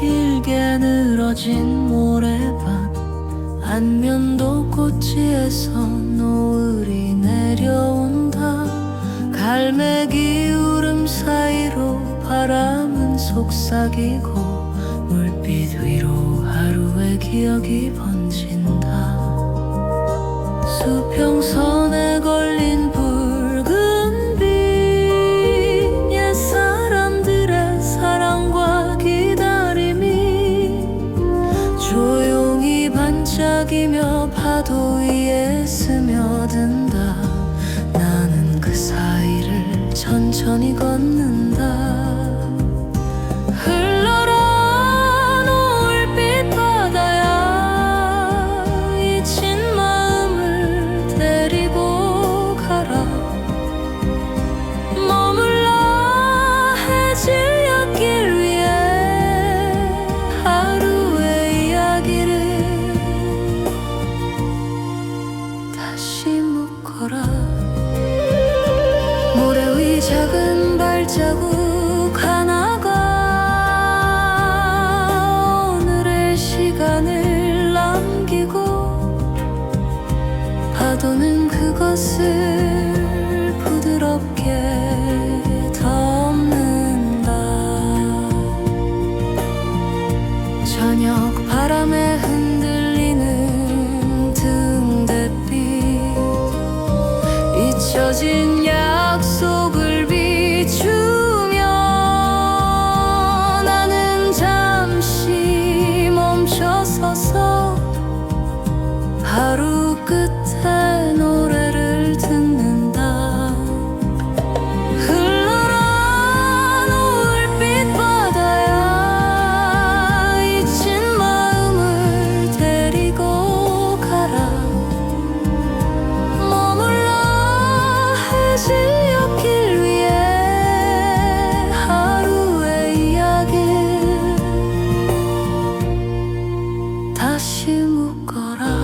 길게 늘어진 모래밭 안면도 꽃이에서 노을이 내려온다. 갈매기 울음 사이로 바람은 속삭이고 물빛 위로 하루의 기억이 번진다. 수평선 반짝이며 파도 위에 스며든다. 나는 그 사이를 천천히 걷는다 작은 발자국 하나가 오늘의 시간을 남기고 파도는 그것을 부드럽게 덮는다. 잊혀진 다시 묶어라.